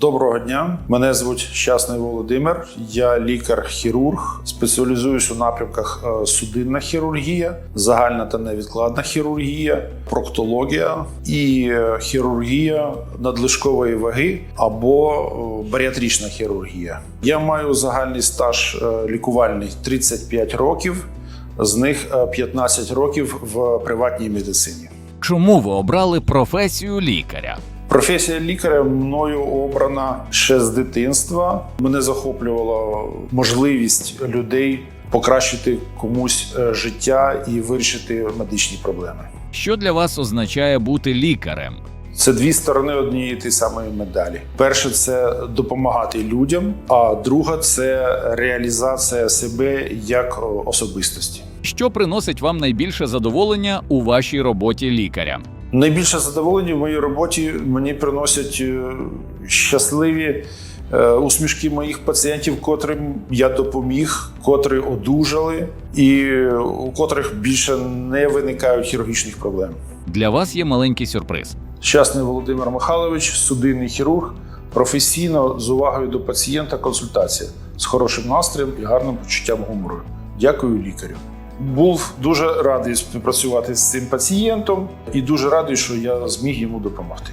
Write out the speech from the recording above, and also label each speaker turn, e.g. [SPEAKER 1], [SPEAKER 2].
[SPEAKER 1] Доброго дня. Мене звуть Щасний Володимир. Я лікар-хірург. Спеціалізуюсь у напрямках е, судинна хірургія, загальна та невідкладна хірургія, проктологія і е, хірургія надлишкової ваги або е, баріатрична хірургія. Я маю загальний стаж лікувальний 35 років, з них е, 15 років в приватній медицині.
[SPEAKER 2] Чому ви обрали професію лікаря?
[SPEAKER 1] Професія лікаря мною обрана ще з дитинства. Мене захоплювала можливість людей покращити комусь е, життя і вирішити медичні проблеми.
[SPEAKER 2] Що для вас означає бути лікарем?
[SPEAKER 1] Це дві сторони однієї тієї самої медалі. Перше це допомагати людям, а друга це реалізація себе як е, особистості.
[SPEAKER 2] Що приносить вам найбільше задоволення у вашій роботі лікаря?
[SPEAKER 1] Найбільше задоволення в моїй роботі мені приносять е, щасливі е, усмішки моїх пацієнтів, котрим я допоміг, котрі одужали, і е, у котрих більше не виникають хірургічних проблем.
[SPEAKER 2] Для вас є маленький сюрприз.
[SPEAKER 1] Щасний Володимир Михайлович, судинний хірург, професійно з увагою до пацієнта, консультація з хорошим настроєм і гарним почуттям гумору. Дякую лікарю. Був дуже радий співпрацювати з цим пацієнтом і дуже радий, що я зміг йому допомогти.